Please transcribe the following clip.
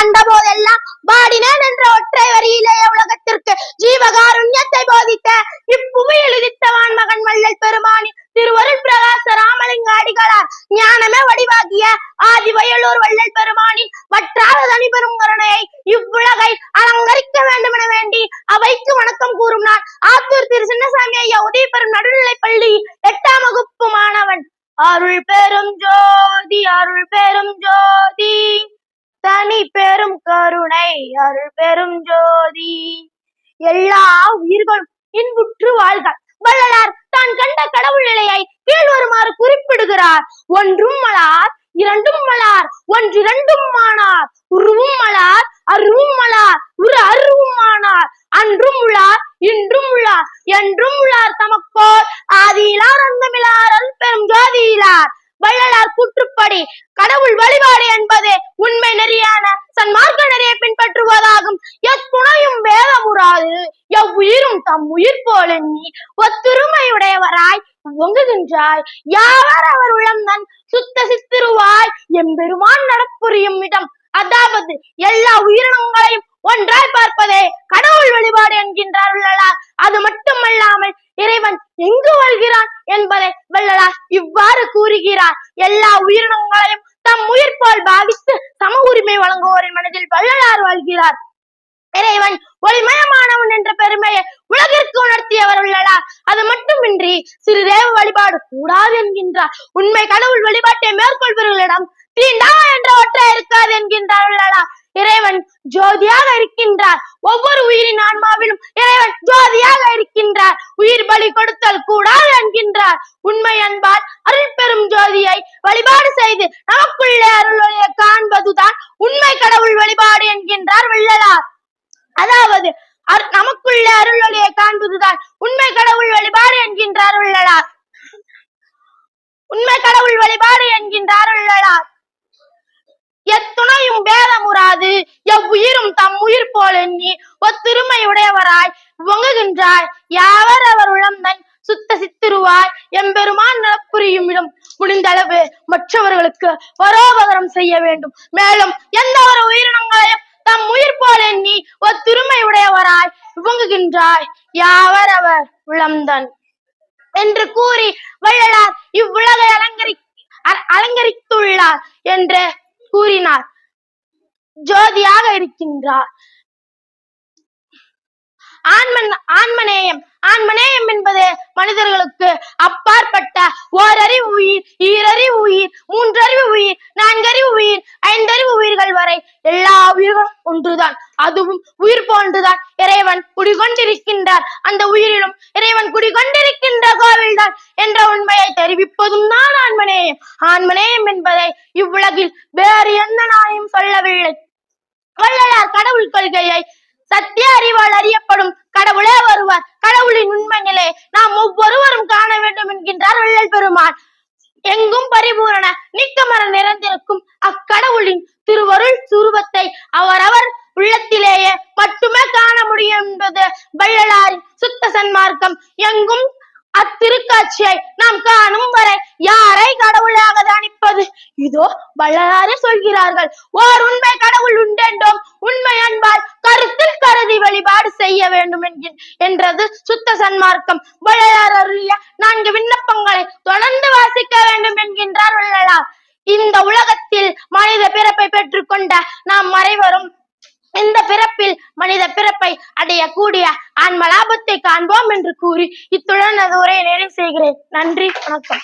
கண்ட போதெல்லாம் பாடினேன் என்ற ஒற்றை வரியிலே உலகத்திற்கு ஜீவகாருண்யத்தை போதித்த இப்புமியில் உதித்தவான் மகன் வள்ளல் பெருமானி திருவருள் பிரகாச ராமலிங்க அடிகளார் ஞானமே வடிவாகிய ஆதி வயலூர் வள்ளல் பெருமானின் வற்றாத தனிபெரும் கருணையை இவ்வுலகை அலங்கரிக்க வேண்டும் என வேண்டி அவைக்கு வணக்கம் கூறும் நான் ஆத்தூர் திரு சின்னசாமி ஐயா உதவி பெறும் நடுநிலை பள்ளி எட்டாம் வகுப்பு மாணவன். அருள் பெரும் ஜோதி அருள் பெரும் ஜோதி. தனி பெரும் கருணை அருள் பெரும் ஜோதி. எல்லா உயிர்களும் இன்புற்று வாழ்க. வள்ளலார் தான் கண்ட கடவுள் நிலையை கீழ் வருமாறு குறிப்பிடுகிறார். ஒன்றும் மலார் இரண்டும் மலார் ஒன்றிரண்டும் மானார். உருவும் மலார் அருவும் மலார் உரு அருவும் மானார். அன்றும் உள்ளார் இன்றும் உள்ளார் என்றும் உள்ளார் தமக்கோர் ஆதியிலார் அந்தமிலார் அல் பெரும் வள்ளலார் கூற்றுப்படி கடவுள் வழிபாடு என்பது உண்மை நெறியான சன்மார்க்க நெறியை பின்பற்றுவதாகும். எத்துணையும் வேதமுறாது எவ்வுயிரும் தம் உயிர் போல நீ ஒத்துருமையுடையவராய் ஒங்குகின்றாய் யாவர் அவர் உள்ளந்தன் சுத்த சித்திருவாய். எம்பெருமான் நடப்புரியும் இடம். அதாவது எல்லா உயிரினங்களையும் ஒன்றாய் பார்ப்பதே கடவுள் வழிபாடு என்கின்றார் வள்ளலார் அது மட்டுமல்லாமல் இறைவன் எங்கு வாழ்கிறான் என்பதை வள்ளலார் இவ்வாறு கூறுகிறார். எல்லா உயிரினங்களையும் தம் உயிர் போல் பாவித்து சம உரிமை வழங்குவோரின் மனதில் வள்ளலார் வாழ்கிறார். இறைவன் ஒளிமயமானவன் என்ற பெருமையை உலகிற்கு உணர்த்தியவர் உள்ளலார் அது மட்டுமின்றி சிறு தேவ வழிபாடு கூடாது என்கின்றார். உண்மை கடவுள் வழிபாட்டை மேற்கொள்பவர்களிடம் தீண்டா என்ற ஒற்றை இருக்காது என்கின்றார் உள்ளலார் இறைவன் ஜோதியாக இருக்கின்றார். ஒவ்வொரு உயிரின் ஆன்மாவிலும் இறைவன் ஜோதியாக இருக்கின்றார். உயிர் பலி கொடுத்தல் கூடாது என்கின்றார். உண்மை அன்பால் அருள் பெரும் ஜோதியை வழிபாடு செய்து நமக்குள்ளே அருளொளியை காண்பதுதான் உண்மை கடவுள் வழிபாடு என்கின்றார் வள்ளலார். அதாவது அரு- நமக்குள்ள அருளொளியை காண்பதுதான் உண்மை கடவுள் வழிபாடு என்கின்றார் வள்ளலார். உண்மை கடவுள் வழிபாடு என்கின்றார் வள்ளலார் எத்துணையும் பேதமுறாது உயிரும் தம் உயிர் போல் எண்ணி ஒத்திருமை உடையவராய் பொங்குகின்றாய் யாவர் அவர் உளம்தன் சுத்த சித்திருவாய். எம்பெருமான் புரியும் இடம் முடிந்தளவு மற்றவர்களுக்கு பரோபகரம் செய்ய வேண்டும். மேலும் எந்த ஒரு உயிரினங்களையும் தம் உயிர் போல் எண்ணி ஒத்திருமை உடையவராய் பொங்குகின்றாய் யாவர் அவர் உளம்தன் என்று கூறி வள்ளலார் இவ்வுலகை அலங்கரி அ- அலங்கரித்துள்ளார் என்று கூறினார். ஜோதியாக இருக்கின்றார். ஆண்மன் ஆண்மநேயம் ஆண்மநேயம் என்பது மனிதர்களுக்கு அப்பாற்பட்ட ஓரறிவு உயிர் ஈரறிவு உயிர் மூன்றறிவு உயிர் நான்கறிவு உயிர் ஐந்தறிவு உயிர்கள் வரை எல்லா உயிர்களும் ஒன்றுதான். அதுவும் உயிர் போன்றுதான். இறைவன் குடிகொண்டிருக்கின்றார். அந்த உயிரிலும் இறைவன் குடிகொண்டிருக்கின்ற கோவில்தான் என்ற உண்மையை தெரிவிப்பதும் தான் ஆண்மநேயம் ஆண்மநேயம் என்பதை இவ்வுலகில் வேறு எந்த நாயும் சொல்லவில்லை. வள்ளலார் கடவுள் கொள்கையை சத்திய அறிவால் அறியப்படும் கடவுளே வருவார். கடவுளின் உண்மை நிலை நாம் ஒவ்வொருவரும் காண வேண்டும் என்கின்றார் வள்ளல் பெருமான். எங்கும் பரிபூரண நிக்கமர நிறைந்திருக்கும் அக்கடவுளின் திருவருள் சுரூபத்தை அவரவர் உள்ளத்திலேயே மட்டுமே காண முடியும் என்பது வள்ளலாரின் சுத்த சன்மார்க்கம். எங்கும் அத்திருக்காட்சியை நாம் காணும் வரை யாரை கடவுளாக தானிப்பது இதோ வள்ளலாரே சொல்கிறார்கள். ஓர் உண்மை கடவுள் உண்டென்றோம் உண்மை அன்பால் கருத்தில் கருதி வழிபாடு செய்ய வேண்டும் என்கின் என்றது சுத்த சன்மார்க்கம். வள்ளலார் அருளிய நான்கு விண்ணப்பங்களை தொடர்ந்து வாசிக்க வேண்டும் என்கின்றார் வள்ளலார். இந்த உலகத்தில் மனித பிறப்பை பெற்றுக்கொண்ட நாம் அனைவரும் இந்த பிறப்பில் மனித பிறப்பை அடையக்கூடிய ஆன்ம லாபத்தை காண்போம் என்று கூறி இத்துடன் அது உரையை நிறைவு செய்கிறேன். நன்றி வணக்கம்.